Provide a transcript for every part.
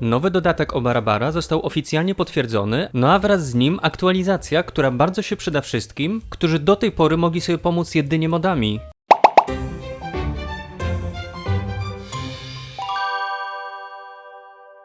Nowy dodatek o Barabara został oficjalnie potwierdzony, no a wraz z nim aktualizacja, która bardzo się przyda wszystkim, którzy do tej pory mogli sobie pomóc jedynie modami.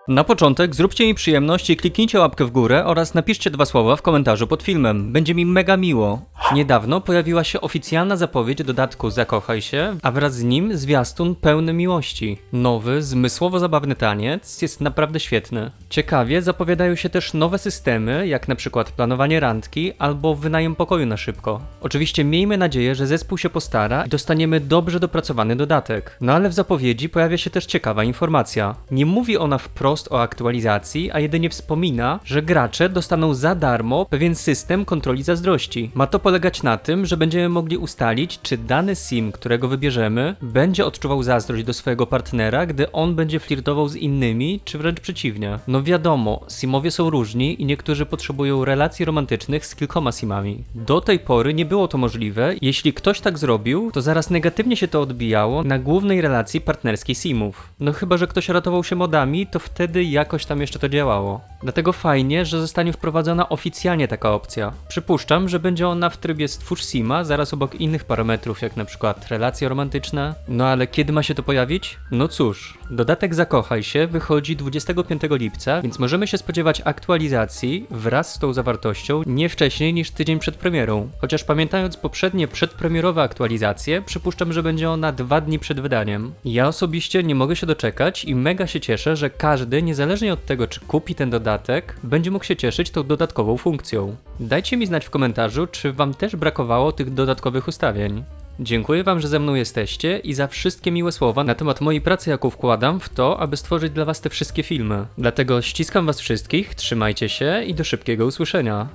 Na początek zróbcie mi przyjemność i kliknijcie łapkę w górę oraz napiszcie dwa słowa w komentarzu pod filmem. Będzie mi mega miło. Niedawno pojawiła się oficjalna zapowiedź dodatku Zakochaj się, a wraz z nim zwiastun pełny miłości. Nowy, zmysłowo-zabawny taniec jest naprawdę świetny. Ciekawie zapowiadają się też nowe systemy, jak na przykład planowanie randki albo wynajem pokoju na szybko. Oczywiście miejmy nadzieję, że zespół się postara i dostaniemy dobrze dopracowany dodatek. No ale w zapowiedzi pojawia się też ciekawa informacja. Nie mówi ona wprost o aktualizacji, a jedynie wspomina, że gracze dostaną za darmo pewien system kontroli zazdrości. Ma to polegać na tym, że będziemy mogli ustalić, czy dany sim, którego wybierzemy, będzie odczuwał zazdrość do swojego partnera, gdy on będzie flirtował z innymi, czy wręcz przeciwnie. No wiadomo, simowie są różni i niektórzy potrzebują relacji romantycznych z kilkoma simami. Do tej pory nie było to możliwe. Jeśli ktoś tak zrobił, to zaraz negatywnie się to odbijało na głównej relacji partnerskiej simów. No chyba, że ktoś ratował się modami, to wtedy jakoś tam jeszcze to działało. Dlatego fajnie, że zostanie wprowadzona oficjalnie taka opcja. Przypuszczam, że będzie ona w trybie stwórz sima, zaraz obok innych parametrów, jak na przykład relacje romantyczne. No ale kiedy ma się to pojawić? No cóż, dodatek Zakochaj się wychodzi 25 lipca, więc możemy się spodziewać aktualizacji wraz z tą zawartością nie wcześniej niż tydzień przed premierą. Chociaż pamiętając poprzednie przedpremierowe aktualizacje, przypuszczam, że będzie ona dwa dni przed wydaniem. Ja osobiście nie mogę się doczekać i mega się cieszę, że każdy, niezależnie od tego, czy kupi ten dodatek, będzie mógł się cieszyć tą dodatkową funkcją. Dajcie mi znać w komentarzu, czy Wam też brakowało tych dodatkowych ustawień. Dziękuję Wam, że ze mną jesteście i za wszystkie miłe słowa na temat mojej pracy, jaką wkładam w to, aby stworzyć dla Was te wszystkie filmy. Dlatego ściskam Was wszystkich, trzymajcie się i do szybkiego usłyszenia.